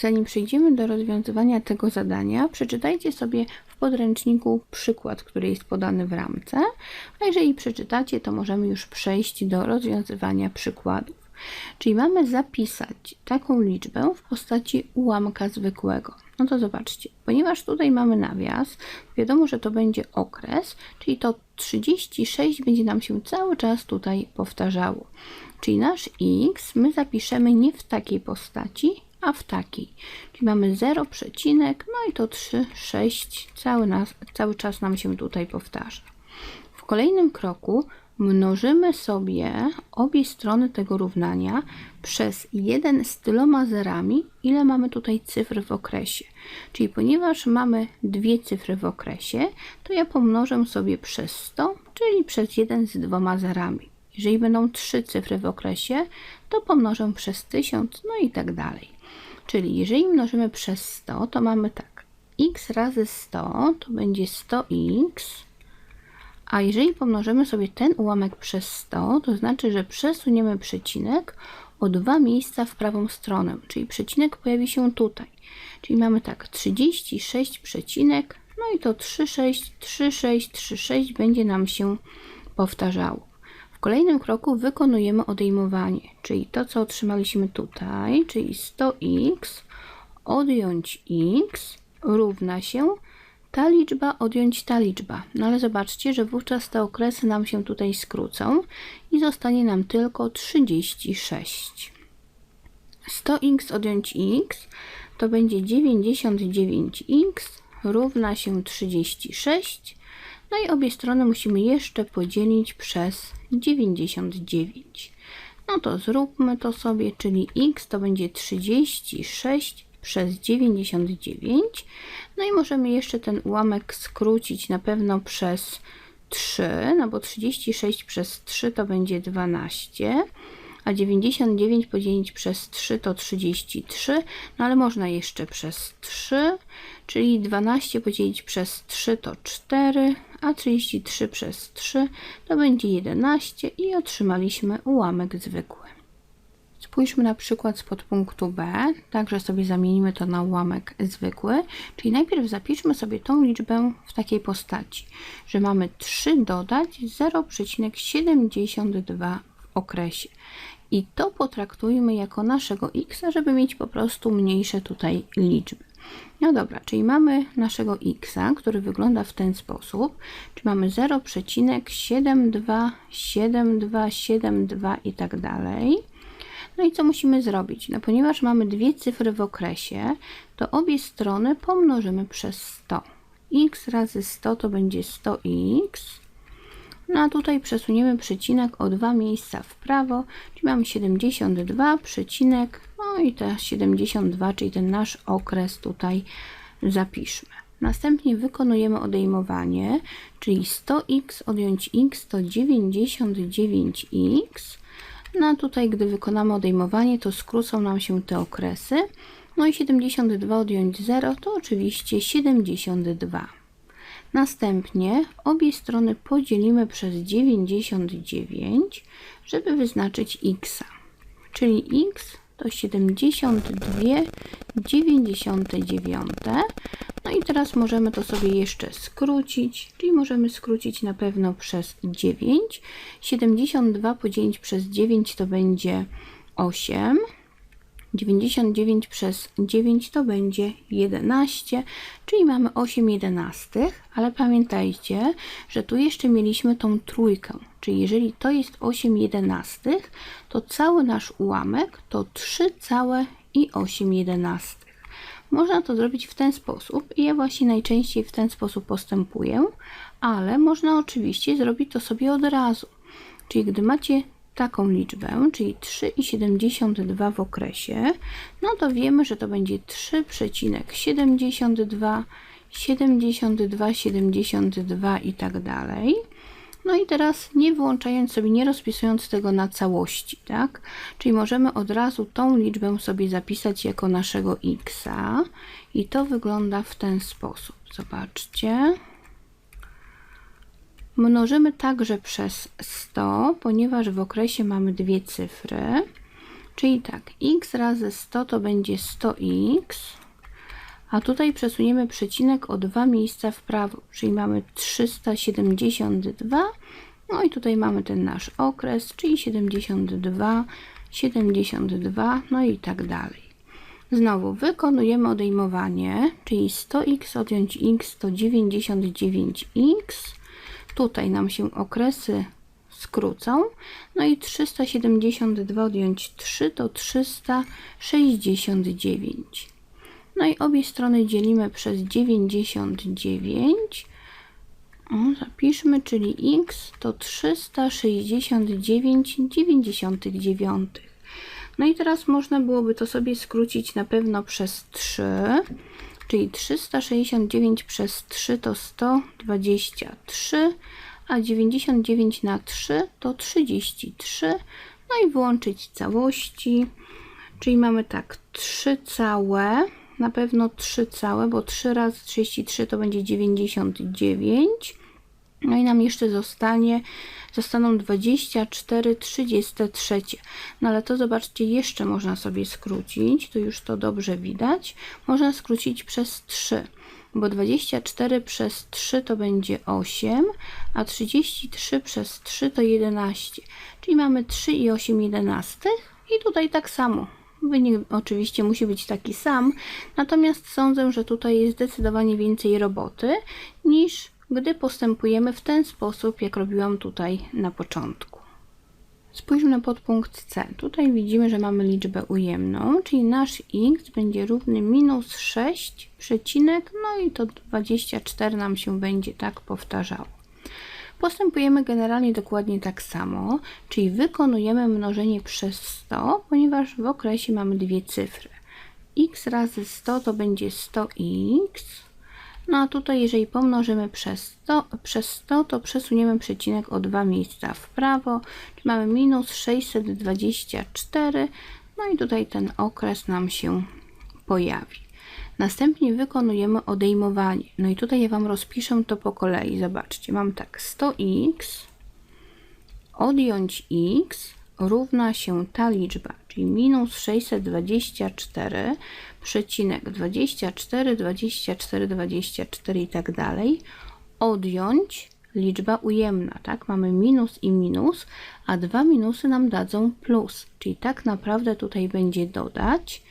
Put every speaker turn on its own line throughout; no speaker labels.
zanim przejdziemy do rozwiązywania tego zadania, przeczytajcie sobie w podręczniku przykład, który jest podany w ramce. A jeżeli przeczytacie, to możemy już przejść do rozwiązywania przykładów. Czyli mamy zapisać taką liczbę w postaci ułamka zwykłego. No to zobaczcie, ponieważ tutaj mamy nawias, wiadomo, że to będzie okres, czyli to 36 będzie nam się cały czas tutaj powtarzało. Czyli nasz x my zapiszemy nie w takiej postaci, a w takiej. Czyli mamy 0, przecinek, no i to 3, 6, cały, nas, cały czas nam się tutaj powtarza. W kolejnym kroku mnożymy sobie obie strony tego równania przez 1 z tyloma zerami, ile mamy tutaj cyfr w okresie. Czyli ponieważ mamy dwie cyfry w okresie, to ja pomnożę sobie przez 100, czyli przez 1 z dwoma zerami. Jeżeli będą trzy cyfry w okresie, to pomnożę przez 1000, no i tak dalej. Czyli jeżeli mnożymy przez 100, to mamy tak, x razy 100 to będzie 100x, a jeżeli pomnożymy sobie ten ułamek przez 100, to znaczy, że przesuniemy przecinek o dwa miejsca w prawą stronę, czyli przecinek pojawi się tutaj. Czyli mamy tak 36 przecinek, no i to 36, 36, 36 będzie nam się powtarzało. W kolejnym kroku wykonujemy odejmowanie, czyli to, co otrzymaliśmy tutaj, czyli 100x odjąć x równa się ta liczba odjąć ta liczba. No ale zobaczcie, że wówczas te okresy nam się tutaj skrócą i zostanie nam tylko 36. 100x odjąć x to będzie 99x równa się 36. No i obie strony musimy jeszcze podzielić przez 99. No to zróbmy to sobie, czyli x to będzie 36 przez 99. No i możemy jeszcze ten ułamek skrócić na pewno przez 3, no bo 36 przez 3 to będzie 12, a 99 podzielić przez 3 to 33, no ale można jeszcze przez 3, czyli 12 podzielić przez 3 to 4, a 33 przez 3 to będzie 11 i otrzymaliśmy ułamek zwykły. Spójrzmy na przykład z podpunktu B, także sobie zamienimy to na ułamek zwykły, czyli najpierw zapiszmy sobie tą liczbę w takiej postaci, że mamy 3 dodać 0,72 w okresie. I to potraktujmy jako naszego x, żeby mieć po prostu mniejsze tutaj liczby. No dobra, czyli mamy naszego x, który wygląda w ten sposób, czyli mamy 0,72, 72, 72 i tak dalej. No i co musimy zrobić? No ponieważ mamy dwie cyfry w okresie, to obie strony pomnożymy przez 100. x razy 100 to będzie 100x. No a tutaj przesuniemy przecinek o dwa miejsca w prawo, czyli mamy 72 przecinek, no i te 72, czyli ten nasz okres tutaj zapiszmy. Następnie wykonujemy odejmowanie, czyli 100x odjąć x to 99x no a tutaj, gdy wykonamy odejmowanie, to skrócą nam się te okresy. No i 72 odjąć 0 to oczywiście 72. Następnie obie strony podzielimy przez 99, żeby wyznaczyć x. Czyli x to 72,99. No i teraz możemy to sobie jeszcze skrócić, czyli możemy skrócić na pewno przez 9. 72 podzielić przez 9 to będzie 8. 99 przez 9 to będzie 11, czyli mamy 8 jedenastych, ale pamiętajcie, że tu jeszcze mieliśmy tą trójkę, czyli jeżeli to jest 8 jedenastych, to cały nasz ułamek to 3 całe i 8 jedenastych. Można to zrobić w ten sposób i ja właśnie najczęściej w ten sposób postępuję, ale można oczywiście zrobić to sobie od razu. Czyli gdy macie taką liczbę, czyli 3,72 w okresie, no to wiemy, że to będzie 3,72, 72, 72 i tak dalej. No i teraz nie wyłączając sobie, nie rozpisując tego na całości, tak? Czyli możemy od razu tą liczbę sobie zapisać jako naszego x i to wygląda w ten sposób. Zobaczcie. Mnożymy także przez 100, ponieważ w okresie mamy dwie cyfry. Czyli tak, x razy 100 to będzie 100x, a tutaj przesuniemy przecinek o dwa miejsca w prawo, czyli mamy 372, no i tutaj mamy ten nasz okres, czyli 72, 72, no i tak dalej. Znowu wykonujemy odejmowanie, czyli 100x odjąć x to 99x. Tutaj nam się okresy skrócą. No i 372 odjąć 3 to 369. No i obie strony dzielimy przez 99. O, zapiszmy, czyli x to 369,99. No i teraz można byłoby to sobie skrócić na pewno przez 3, czyli 369 przez 3 to 123, a 99 na 3 to 33. No i wyłączyć całości, czyli mamy tak 3 całe, na pewno 3 całe, bo 3 razy 33 to będzie 99. No i nam jeszcze zostanie, zostaną 24 33. No ale to zobaczcie, jeszcze można sobie skrócić, tu już to dobrze widać. Można skrócić przez 3, bo 24 przez 3 to będzie 8, a 33 przez 3 to 11. Czyli mamy 3 i 8 jedenastych i tutaj tak samo. Wynik oczywiście musi być taki sam, natomiast sądzę, że tutaj jest zdecydowanie więcej roboty niż gdy postępujemy w ten sposób, jak robiłam tutaj na początku. Spójrzmy na podpunkt C. Tutaj widzimy, że mamy liczbę ujemną, czyli nasz x będzie równy minus 6 przecinek, no i to 24 nam się będzie tak powtarzało. Postępujemy generalnie dokładnie tak samo, czyli wykonujemy mnożenie przez 100, ponieważ w okresie mamy dwie cyfry. x razy 100 to będzie 100x, no a tutaj jeżeli pomnożymy przez 100, przez 100 to przesuniemy przecinek o dwa miejsca w prawo, czyli mamy minus 624, no i tutaj ten okres nam się pojawi. Następnie wykonujemy odejmowanie. No i tutaj ja Wam rozpiszę to po kolei. Zobaczcie, mam tak 100x, odjąć x równa się ta liczba, czyli minus 624, przecinek 24, 24, 24 i tak dalej, odjąć liczba ujemna, tak? Mamy minus i minus, a dwa minusy nam dadzą plus, czyli tak naprawdę tutaj będzie dodać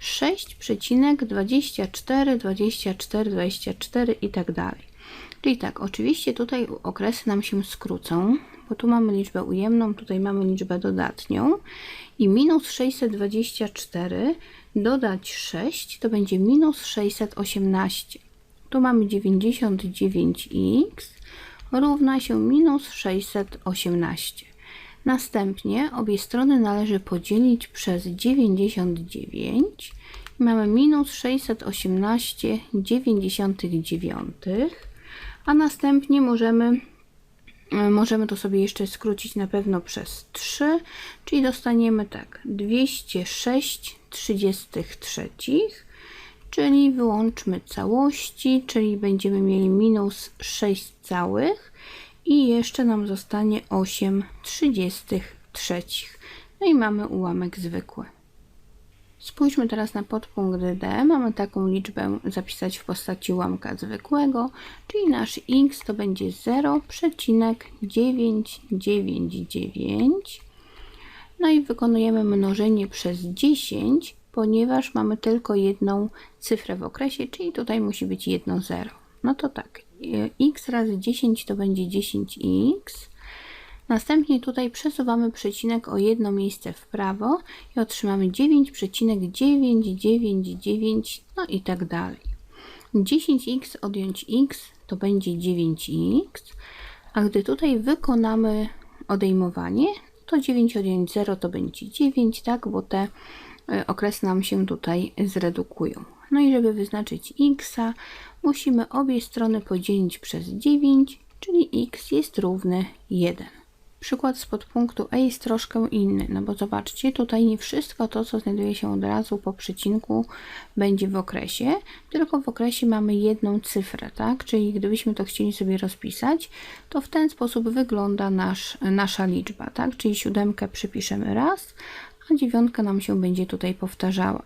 6,24, 24, 24 i tak dalej. Czyli tak, oczywiście tutaj okresy nam się skrócą, bo tu mamy liczbę ujemną, tutaj mamy liczbę dodatnią i minus 624 dodać 6 to będzie minus 618. Tu mamy 99x równa się minus 618. Następnie obie strony należy podzielić przez 99 i mamy minus 618 99, a następnie możemy możemy to sobie jeszcze skrócić na pewno przez 3, czyli dostaniemy tak 206 33, czyli wyłączmy całości, czyli będziemy mieli minus 6 całych i jeszcze nam zostanie 8 33. No i mamy ułamek zwykły. Spójrzmy teraz na podpunkt D. Mamy taką liczbę zapisać w postaci ułamka zwykłego, czyli nasz x to będzie 0,999. No i wykonujemy mnożenie przez 10, ponieważ mamy tylko jedną cyfrę w okresie, czyli tutaj musi być jedno 0. No to tak, x razy 10 to będzie 10x Następnie tutaj przesuwamy przecinek o jedno miejsce w prawo i otrzymamy 9,999, no i tak dalej. 10x odjąć x to będzie 9x, a gdy tutaj wykonamy odejmowanie, to 9 odjąć 0 to będzie 9, tak, bo te e, okresy nam się tutaj zredukują. No i żeby wyznaczyć x, musimy obie strony podzielić przez 9, czyli x jest równy 1. Przykład z podpunktu E jest troszkę inny, no bo zobaczcie, tutaj nie wszystko to, co znajduje się od razu po przecinku, będzie w okresie, tylko w okresie mamy jedną cyfrę, tak? Czyli gdybyśmy to chcieli sobie rozpisać, to w ten sposób wygląda nasz, nasza liczba, tak? Czyli siódemkę przypiszemy raz, a dziewiątka nam się będzie tutaj powtarzała.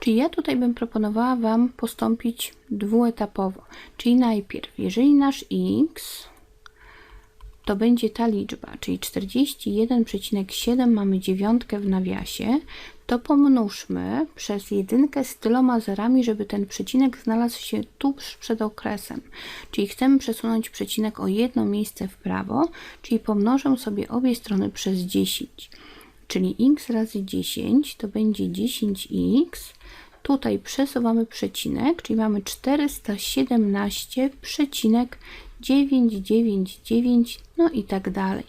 Czyli ja tutaj bym proponowała Wam postąpić dwuetapowo. Czyli najpierw, jeżeli nasz x to będzie ta liczba, czyli 41,7 mamy dziewiątkę w nawiasie, to pomnóżmy przez jedynkę z tyloma zerami, żeby ten przecinek znalazł się tuż przed okresem. Czyli chcemy przesunąć przecinek o jedno miejsce w prawo, czyli pomnożę sobie obie strony przez 10. Czyli x razy 10 to będzie 10x. Tutaj przesuwamy przecinek, czyli mamy 417,999, no i tak dalej.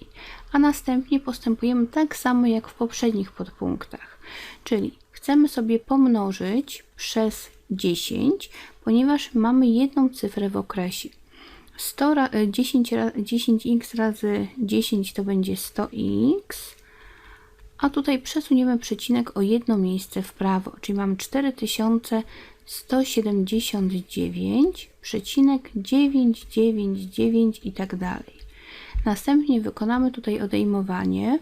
A następnie postępujemy tak samo jak w poprzednich podpunktach. Czyli chcemy sobie pomnożyć przez 10, ponieważ mamy jedną cyfrę w okresie. 100, 10, 10x razy 10 to będzie 100x, a tutaj przesuniemy przecinek o jedno miejsce w prawo, czyli mamy 4179,999 i tak dalej. Następnie wykonamy tutaj odejmowanie,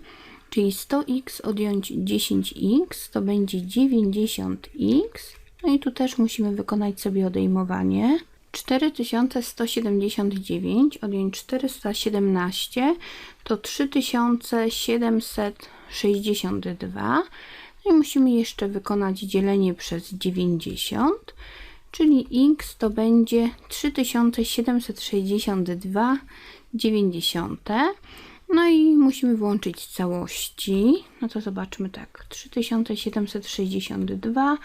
czyli 100x odjąć 10x to będzie 90x. No i tu też musimy wykonać sobie odejmowanie. 4179 odjąć 417 to 3762. No i musimy jeszcze wykonać dzielenie przez 90, czyli x to będzie 3762 90. No i musimy włączyć całości. No to zobaczmy tak. 3762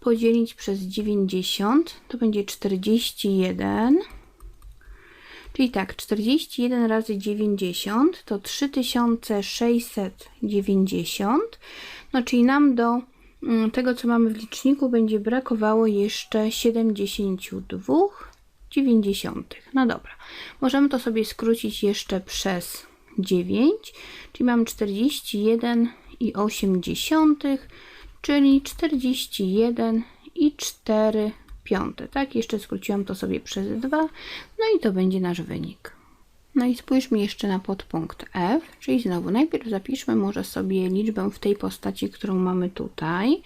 podzielić przez 90 to będzie 41. Czyli tak, 41 razy 90 to 3690. No czyli nam do mm, tego, co mamy w liczniku, będzie brakowało jeszcze 72 90. No dobra, możemy to sobie skrócić jeszcze przez 9, czyli mamy 41 i 8 dziesiątych, czyli 41 i 4 piąte. Tak, jeszcze skróciłam to sobie przez 2, no i to będzie nasz wynik. No i spójrzmy jeszcze na podpunkt F, czyli znowu najpierw zapiszmy może sobie liczbę w tej postaci, którą mamy tutaj,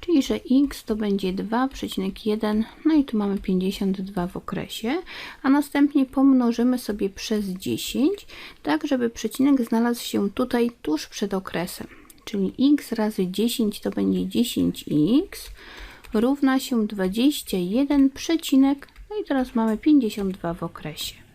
czyli że x to będzie 2,1, no i tu mamy 52 w okresie, a następnie pomnożymy sobie przez 10, tak żeby przecinek znalazł się tutaj tuż przed okresem, czyli x razy 10 to będzie 10x, równa się 21, przecinek, no i teraz mamy 52 w okresie.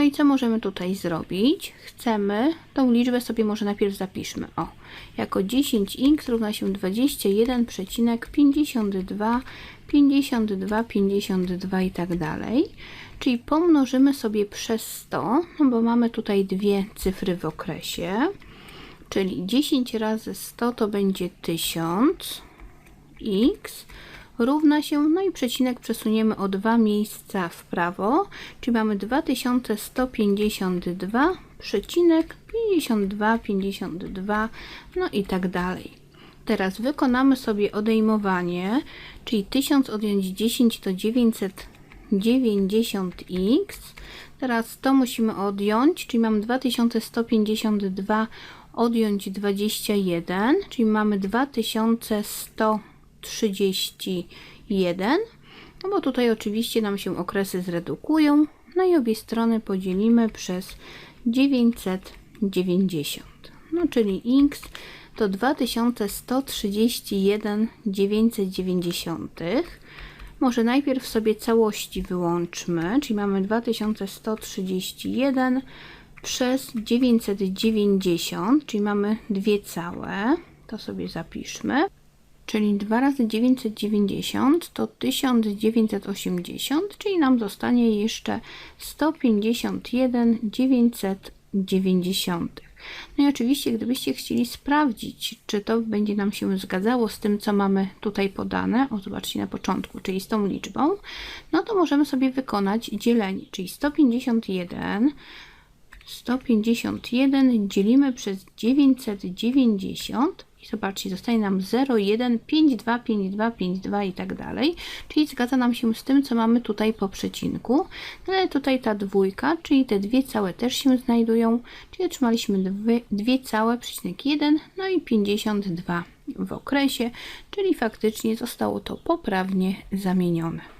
No i co możemy tutaj zrobić? Chcemy, tą liczbę sobie może najpierw zapiszmy. O, jako 10x równa się 21,52, 52, 52 i tak dalej. Czyli pomnożymy sobie przez 100, no bo mamy tutaj dwie cyfry w okresie. Czyli 10 razy 100 to będzie 1000 x równa się, no i przecinek przesuniemy o dwa miejsca w prawo, czyli mamy 2152 przecinek 52, 52, no i tak dalej. Teraz wykonamy sobie odejmowanie, czyli 1000 odjąć 10 to 990x. Teraz to musimy odjąć, czyli mamy 2152 odjąć 21, czyli mamy 2100 31, no bo tutaj oczywiście nam się okresy zredukują, no i obie strony podzielimy przez 990, no czyli x to 2131 990. Może najpierw sobie całości wyłączmy, czyli mamy 2131 przez 990, czyli mamy dwie całe. To sobie zapiszmy czyli 2 razy 990 to 1980, czyli nam zostanie jeszcze 151 990. No i oczywiście, gdybyście chcieli sprawdzić, czy to będzie nam się zgadzało z tym, co mamy tutaj podane, o zobaczcie na początku, czyli z tą liczbą, no to możemy sobie wykonać dzielenie, czyli 151 151 dzielimy przez 990 I zobaczcie, zostaje nam 0, 1, 5, 2, 5, 2, 5, 2 i tak dalej. Czyli zgadza nam się z tym, co mamy tutaj po przecinku. No ale tutaj ta dwójka, czyli te dwie całe też się znajdują. Czyli otrzymaliśmy dwie, dwie całe, przecinek 1, no i 52 w okresie, czyli faktycznie zostało to poprawnie zamienione.